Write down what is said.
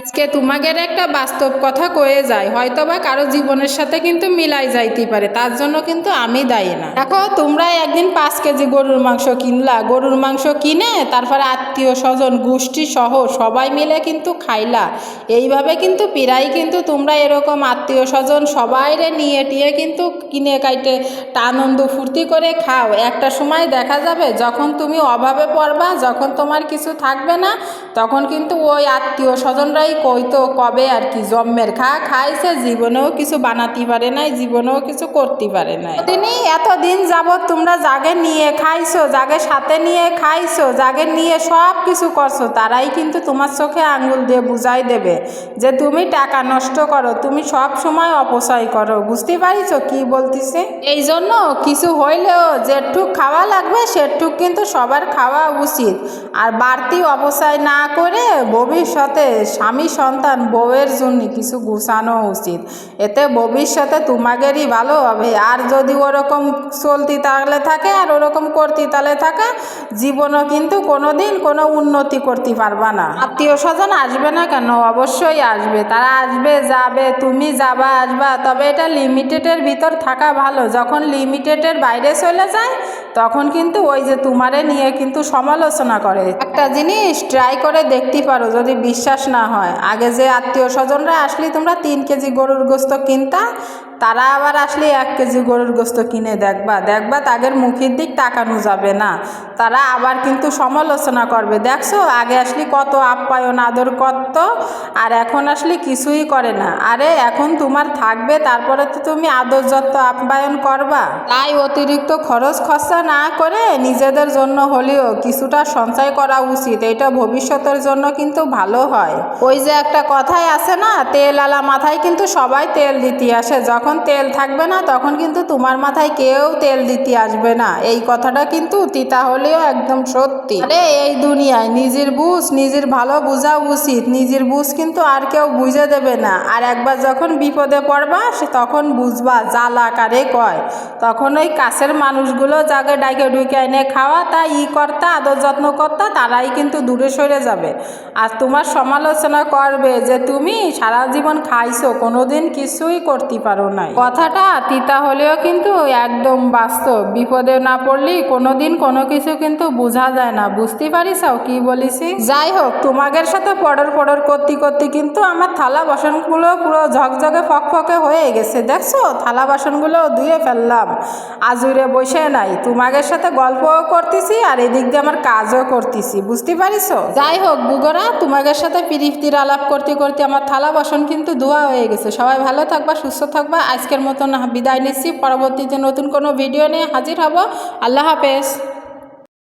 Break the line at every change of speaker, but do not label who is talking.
আজকে তোমাদের একটা বাস্তব কথা কয়ে যায় হয়তো বা কারও জীবনের সাথে কিন্তু মিলাই যাইতে পারে, তার জন্য কিন্তু আমি দায়ী না। দেখো, তোমরা একদিন পাঁচ কেজি গরুর মাংস কিনলা, গরুর মাংস কিনে তারপরে আত্মীয় স্বজন, গোষ্ঠী সহ সবাই মিলে কিন্তু খাইলা। এইভাবে কিন্তু প্রায় কিন্তু তোমরা এরকম আত্মীয় স্বজন সবাইরে নিয়ে টিয়ে কিন্তু কিনে কাইটে আনন্দ ফুর্তি করে খাও। একটা সময় দেখা যাবে, যখন তুমি অভাবে পড়বা, যখন তোমার কিছু থাকবে না, তখন কিন্তু ওই আত্মীয় স্বজনরাই কইতো কবে আর কি জন্মের খা, খাইছে, জীবনেও কিছু বানাতে পারে নাই, জীবনেও কিছু করতে পারে নাই। তিনি এতদিন যাবৎ তোমরা জাগে নিয়ে খাইছো, জাগে সাথে নিয়ে খাইছো, জাগে নিয়ে সব কিছু করছ, তারাই কিন্তু তোমার চোখে আঙ্গুল দিয়ে বুঝাই দেবে যে তুমি টাকা নষ্ট করো, তুমি সব সময় অপচয় করো। বুঝতে পারিছো কি বলতিছে? এই জন্য কিছু হইলেও যেটুক খাওয়া লাগবে, সেটুক কিন্তু সবার খাওয়া উচিত। আর বাড়তি অপচয় না করে ভবিষ্যতে স্বামী সন্তান, বউয়ের জন্য কিছু গুছানো উচিত। এতে ভবিষ্যতে তোমাদেরই ভালো হবে। আর যদি ওরকম চলতি তাহলে থাকে আর ওরকম করতি তাহলে থাকে, জীবনও কিন্তু কোনো দিন কোনো উন্নতি করতে পারবা না। আত্মীয় স্বজন আসবে না কেন? অবশ্যই আসবে। তারা আসবে, যাবে, তুমি যাবা, আসবা। তবে এটা লিমিটেডের ভিতর থাকা ভালো। যখন লিমিটেডের বাইরে চলে যায় তখন কিন্তু ওই যে তোমারে নিয়ে কিন্তু সমালোচনা করে। একটা জিনিস ট্রাই করে দেখতে পারো যদি বিশ্বাস না হয়। আগে যে আত্মীয় স্বজনরা আসলে, তোমরা তিন কেজি গরুর গোস্ত কিনতা তারা আবার আসলে এক কেজি গরুর গোস্ত কিনে দেখবা। দেখবা তাদের মুখের দিক তাকানো যাবে না। তারা আবার কিন্তু সমালোচনা করবে। দেখছ? আগে আসলে কত আপ্যায়ন, আদর করত, আর এখন আসলে কিছুই করে না। আরে, এখন তোমার থাকবে, তারপরে তো তুমি আদর যত্ন আপ্যায়ন করবা। তাই অতিরিক্ত খরচ খরচা না করে নিজেদের জন্য হলেও কিছুটা সঞ্চয় করা উচিত। এটা ভবিষ্যতের জন্য কিন্তু ভালো হয়। ওই যে একটা কথাই আছে না, তেল আলা মাথায় কিন্তু সবাই তেল দিতে আসে। যখন তেল থাকবে না, তখন কিন্তু তোমার মাথায় কেউ তেল দিতে আসবে না। এই কথাটা কিন্তু তিতা হলেও একদম সত্যি। আরে এই দুনিয়ায় নিজের বুঝ, নিজের ভালো বোঝা উচিত। নিজের বুঝ কিন্তু আর কেউ বুঝে দেবে না। আর একবার যখন বিপদে পড়বা, সে তখন বুঝবা জ্বালা কারে কয়। তখন ওই কাছের মানুষগুলো যাকে ডাইকে ডুইকে এনে খাওয়া তা ই কর্তা, আদর যত্ন কর্তা, তারাই কিন্তু দূরে সরে যাবে। আর তোমার সমালোচনা করবে যে, তুমি সারা জীবন খাইছো, কোনোদিন কিছুই করতে পারো নাই। কথাটা তিতা হলেও কিন্তু একদম বাস্তব। বিপদে না পড়লেই কোনোদিন কোনো কিছু কিন্তু বোঝা যায় না। বুঝতে পারিস কি বলিসি? যাই হোক, তোমাদের সাথে পড়র পড়র করতে করতে কিন্তু আমার থালা বাসনগুলো পুরো ঝকঝকে ফকফকে হয়ে গেছে। দেখছ? থালা বাসনগুলো ধুয়ে ফেললাম। আজুরে বসে নাই। তোমাদের সাথে গল্পও করতেছি আর এদিক দিয়ে আমার কাজও করতেছি। বুঝতে পারিস? যাই হোক, বুগরা, তোমাদের সাথে পিরিফতির আলাপ করতে করতে আমার থালা বাসন কিন্তু ধোয়া হয়ে গেছে। সবাই ভালো থাকবা, সুস্থ থাকবা। আজকের মতন বিদায় নিচ্ছি। পরবর্তীতে নতুন কোনো ভিডিও নিয়ে হাজির হব। আল্লাহ হাফেজ।